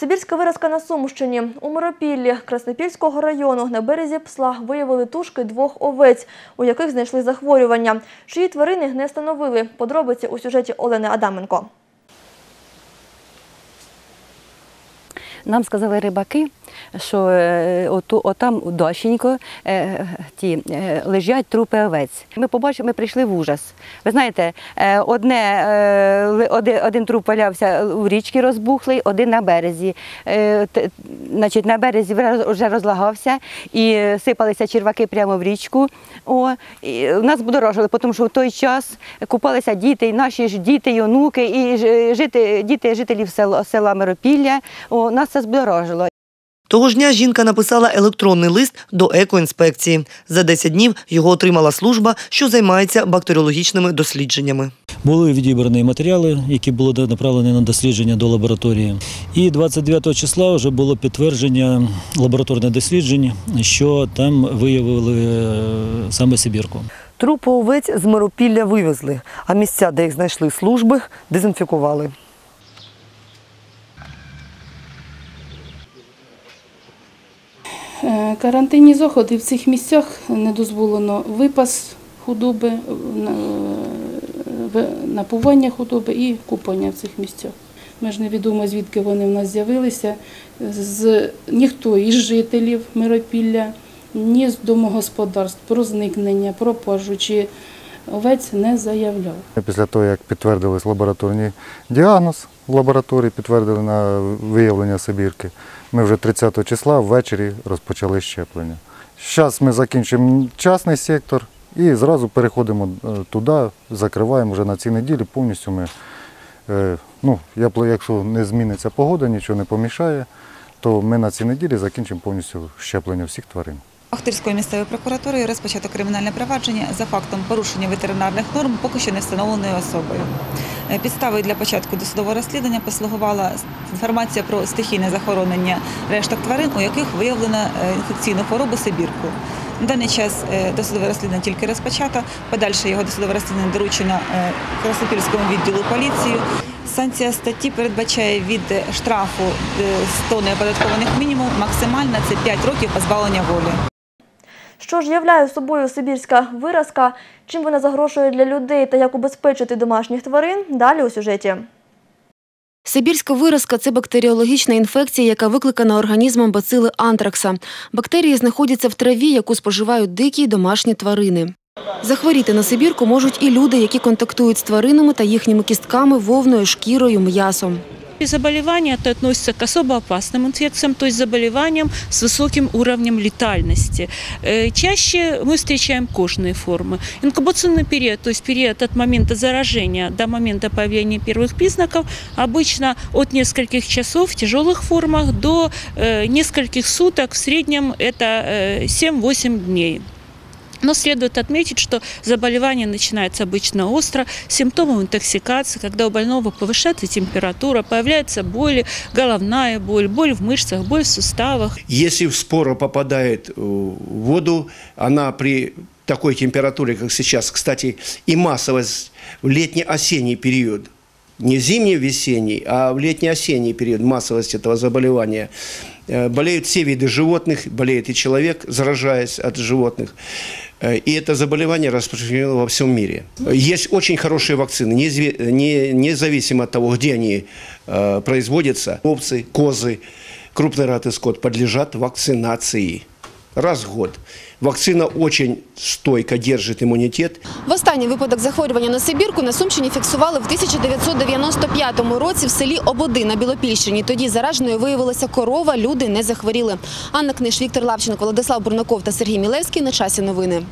Сибірська виразка на Сумщині. У Миропіллі Краснопільського району на березі Псла виявили тушки двох овець, у яких знайшли захворювання. Чиї тварини не встановили. Подробиці у сюжеті Олени Адаменко. Нам сказали рибаки, що е, оту, отам дощенько е, ті, е, лежать трупи овець. Ми побачили, ми прийшли в ужас. Ви знаєте, одне, один, один труп валявся в річці розбухлий, один на березі. Значить, на березі вже розлагався і сипалися черваки прямо в річку. О, і нас будоражили, тому що в той час купалися діти, і наші ж діти, і онуки, і жити, діти жителів села, села Миропілля. О, нас це збудоражило. Того ж дня жінка написала електронний лист до екоінспекції. За 10 днів його отримала служба, що займається бактеріологічними дослідженнями. Були відібрані матеріали, які були направлені на дослідження до лабораторії. І 29 числа вже було підтвердження лабораторних досліджень, що там виявили е, саме Сибірку. Трупи овець з Миропілля вивезли, а місця, де їх знайшли служби, дезінфікували. Карантинні заходи в цих місцях не дозволено випас худоби, е, в- напування худоби і купання в цих місцях. Ми ж невідомо, звідки вони в нас з'явилися. З, ніхто із жителів Миропілля, ні з домогосподарств про зникнення, пропажу чи овець не заявляв. Після того, як підтвердились лабораторний діагноз в лабораторії, підтвердили на виявлення Сибірки, ми вже 30 числа ввечері розпочали щеплення. Зараз ми закінчимо частний сектор і зразу переходимо е, туди, закриваємо вже на цій неділі. Повністю ми, е, ну, якщо не зміниться погода, нічого не помішає, то ми на цій неділі закінчимо повністю щеплення всіх тварин. Охтирською місцевою прокуратурою розпочато кримінальне провадження за фактом порушення ветеринарних норм поки що не встановленою особою. Е, Підставою для початку досудового розслідування послугувала інформація про стихійне захоронення решток тварин, у яких виявлено е, інфекційну хворобу Сибірку. На даний час е, досудове розслідування тільки розпочато. Подальше його досудове розслідування доручено Краснопільському відділу поліції. Санкція статті передбачає від штрафу е, 100 неоподаткованих мінімум максимально це 5 років позбавлення волі. Що ж являє собою сибірська виразка, чим вона загрожує для людей та як убезпечити домашніх тварин, далі у сюжеті. Сибірська виразка – це бактеріологічна інфекція, яка викликана організмом бацили антракса. Бактерії знаходяться в траві, яку споживають дикі домашні тварини. Захворіти на Сибірку можуть і люди, які контактують з тваринами та їхніми кістками, вовною, шкірою, м'ясом. И заболевания это относятся к особо опасным инфекциям, то есть заболеваниям с высоким уровнем летальности. Э, Чаще мы встречаем кожные формы. Инкубационный период, то есть период от момента заражения до момента появления первых признаков, обычно от нескольких часов в тяжелых формах до э, нескольких суток, в среднем это э, 7-8 дней. Но следует отметить, что заболевание начинается обычно остро, симптомом интоксикации, когда у больного повышается температура, появляется боли, головная боль, боль в мышцах, боль в суставах. Если спора попадает э, в воду, она при такой температуре, как сейчас, кстати, и массовость в летний-осенний период, не зимний-весенний, а в летний-осенний период массовость этого заболевания, э, болеют все виды животных, болеет и человек, заражаясь от животных. Э, И это заболевание распространено во всем мире. Есть очень хорошие вакцины, независимо от того, где они э, производятся. Овцы, козы, крупный рад и скот подлежат вакцинации раз в год. Вакцина очень стойко держит иммунитет. Востанній випадок захворювання на Сибірку на Сумщині фіксували в 1995 році в селі Ободи на Білопільщині. Тоді зараженою виявилася корова, люди не захворіли. Анна Книж, Віктор Лавченко, Владислав Бурнаков та Сергій Мілевський. На часі новини.